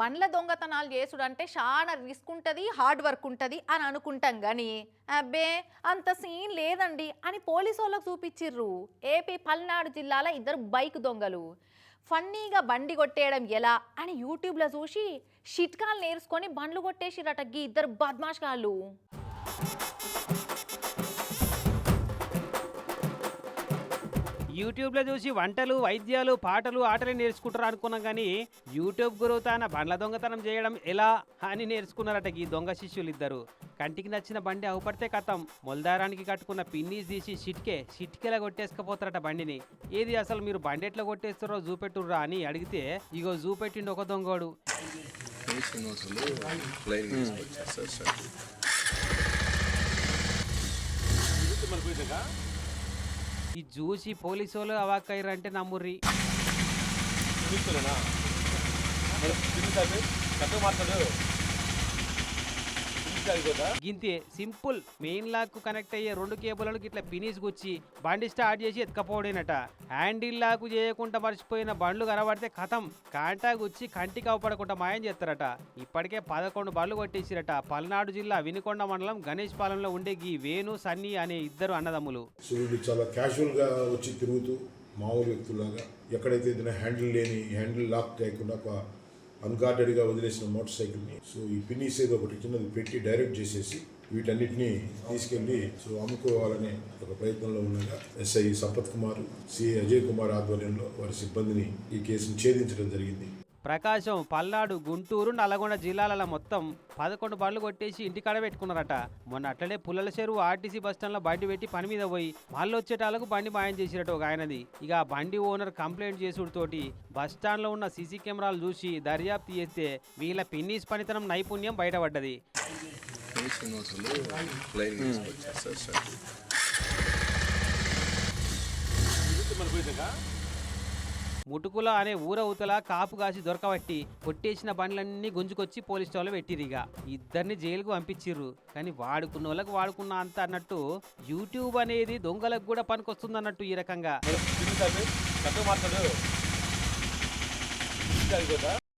బండ్ల దొంగతనాలు చేసుడు అంటే చాలా రిస్క్ ఉంటుంది హార్డ్ వర్క్ ఉంటుంది అని అనుకుంటాం కానీ అబ్బే అంత సీన్ లేదండి అని పోలీసు వాళ్ళకు చూపించిర్రు. ఏపీ పల్నాడు జిల్లాలో ఇద్దరు బైక్ దొంగలు. ఫన్నీగా బండి కొట్టేయడం ఎలా అని యూట్యూబ్లో చూసి షిట్కాలు నేర్చుకొని బండ్లు కొట్టేసిరట గీ ఇద్దరు బద్మాష్ కాళ్ళు యూట్యూబ్లో చూసి వంటలు వైద్యాలు పాటలు ఆటలు నేర్చుకుంటారు అనుకున్నాం కానీ యూట్యూబ్ గురువు తాన బండ్ల దొంగతనం చేయడం ఎలా అని నేర్చుకున్నారట ఈ దొంగ శిష్యులు ఇద్దరు కంటికి నచ్చిన బండి అవుపడితే కథం మొలదారానికి కట్టుకున్న పిన్నీస్ తీసి షిట్కే షిట్కేలా కొట్టేసుకపోతారట బండిని. ఏది అసలు మీరు బండి ఎట్లా కొట్టేస్తారో చూపెట్టుర్రా అని అడిగితే ఇగో చూపెట్టిండు ఒక దొంగోడు. శ్రీనివాసులు ఈ చూసి పోలీసు వాళ్ళు అవాక్కయ్యారంటే నమ్ముర్రి. గింతే సింపుల్. మెయిన్ లాక్కు కనెక్ట్ అయ్యే రెండు కేబుల్లకు ఇట్లా పినీస్ గుచ్చి బండి స్టార్ట్ చేసి ఎత్తుకపోవడేనట హ్యాండిల్ లాక్ చేయకుండా మర్చిపోయిన బండ్లు కనబడితే కథం. కాంటా గుచ్చి కంటికి అవపడకుండా మాయం చేస్తారట. ఇప్పటికే పదకొండు బండ్లు కొట్టేసిరట. పల్నాడు జిల్లా వినుకొండ మండలం గణేష్ పాలెంలో ఉండే ఈ వేణు సన్నీ అనే ఇద్దరు అన్నదమ్ములు. చాలా క్యాజువల్గా వచ్చి తిరుగుతూ మామూలు వ్యక్తులాగా ఎక్కడైతే ఏదైనా హ్యాండిల్ లేని హ్యాండిల్ లాక్ చేయకుండా ఒక అన్గార్డెడ్గా వదిలేసిన మోటార్ సైకిల్ని. సో ఈ పిన్నీస్ ఏదో ఒకటి చిన్నది పెట్టి డైరెక్ట్ చేసేసి వీటన్నిటిని తీసుకెళ్ళి సో అమ్ముకోవాలనే ఒక ప్రయత్నంలో ఉండగా ఎస్ఐ సంపత్ కుమార్ సిఐ అజయ్ కుమార్ ఆధ్వర్యంలో వారి సిబ్బందిని ఈ కేసును ఛేదించడం జరిగింది. ప్రకాశం పల్నాడు గుంటూరు నల్గొండ జిల్లాల మొత్తం పదకొండు బండ్లు కొట్టేసి ఇంటికాడ పెట్టుకున్నారట. మొన్న అట్లనే పుల్లల చెరువు ఆర్టీసీ బస్టాండ్లో బండి పెట్టి పని మీద పోయి మళ్ళీ వచ్చేటాలకు బండి మాయం చేసిరట ఒక ఆయనది. ఇక బండి ఓనర్ కంప్లైంట్ చేసుడుతోటి బస్టాండ్లో ఉన్న సీసీ కెమెరాలు చూసి దర్యాప్తు చేస్తే వీళ్ళ పిన్నీస్ పనితనం నైపుణ్యం బయటపడ్డది. మన ముటుకుల అనే ఊరవుతల కాపు కాసి దొరకబట్టి కొట్టేసిన బండ్లన్నీ గుంజుకొచ్చి పోలీస్ స్టేషన్లో పెట్టిరిగా ఇద్దరిని జైలుకు పంపించిర్రు. కానీ వాడుకున్న వాళ్ళకి వాడుకున్న అంత అన్నట్టు యూట్యూబ్ అనేది దొంగలకు కూడా పనికొస్తుంది అన్నట్టు ఈ రకంగా.